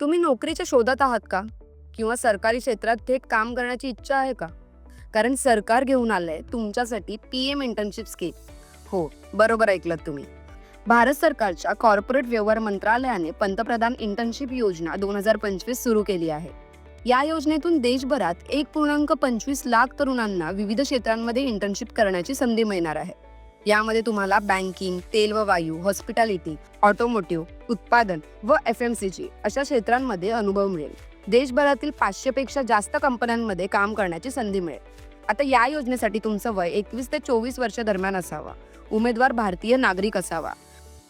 तुम्ही नोकरीच्या शोधात आहात का? किंवा सरकारी क्षेत्रात थेट काम करण्याची इच्छा आहे का? कारण सरकार घेऊन आलंय तुमच्यासाठी पी एम इंटर्नशिप स्कीम हो बरोबर ऐकलं तुम्ही. भारत सरकारच्या कॉर्पोरेट व्यवहार मंत्रालयाने पंतप्रधान इंटर्नशिप योजना दोन हजार पंचवीस सुरू केली आहे. या योजनेतून देशभरात एक पूर्णांक पंचवीस लाख तरुणांना विविध क्षेत्रांमध्ये इंटर्नशिप करण्याची संधी मिळणार आहे. यामध्ये तुम्हाला बँकिंग तेल व वायू हॉस्पिटॅलिटी ऑटोमोटिव्ह उत्पादन व एफ एम सी जी अशा क्षेत्रांमध्ये अनुभव मिळेल. देशभरातील पाचशे पेक्षा जास्त कंपन्यांमध्ये काम करण्याची संधी मिळेल. आता या योजनेसाठी तुमचं वय एकवीस ते चोवीस वर्ष दरम्यान असावा. उमेदवार भारतीय नागरिक असावा.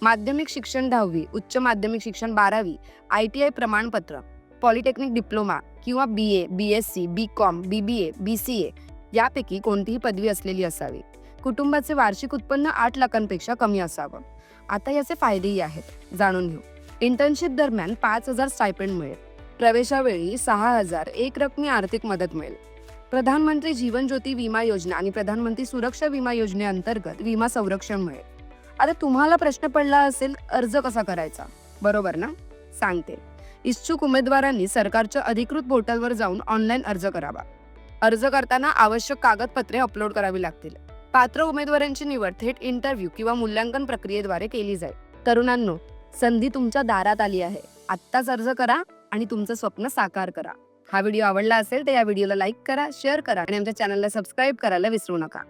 माध्यमिक शिक्षण दहावी उच्च माध्यमिक शिक्षण बारावी आय टी आय प्रमाणपत्र पॉलिटेक्निक डिप्लोमा किंवा B A B S C B Com B B A B C A यापैकी कोणतीही पदवी असलेली असावी. कुटुंबाचे वार्षिक उत्पन्न आठ लाखांपेक्षा कमी असावं. आता याचे फायदेही आहेत. जाणून घेऊ. इंटर्नशिप दरम्यान पाच हजार स्टायपेंड मिळेल. प्रवेशावेळी सहा हजार एक रकमी आर्थिक मदत मिळेल. प्रधानमंत्री जीवन ज्योती विमा योजना आणि प्रधानमंत्री सुरक्षा विमा योजनेअंतर्गत विमा संरक्षण मिळेल. आता तुम्हाला प्रश्न पडला असेल अर्ज कसा करायचा? बरोबर ना? सांगते. इच्छुक उमेदवारांनी सरकारच्या अधिकृत पोर्टलवर जाऊन ऑनलाईन अर्ज करावा. अर्ज करताना आवश्यक कागदपत्रे अपलोड करावी लागतील. पात्र उमेदवारांची निवड थेट इंटरव्ह्यू किंवा मूल्यांकन प्रक्रियेद्वारे केली जाईल. तरुणांनो संधी तुमच्या दारात आली आहे. आत्ताच अर्ज करा आणि तुमचं स्वप्न साकार करा. हा व्हिडिओ आवडला असेल तर या व्हिडिओला लाईक करा शेअर करा आणि आमच्या चॅनलला सबस्क्राईब करायला विसरू नका.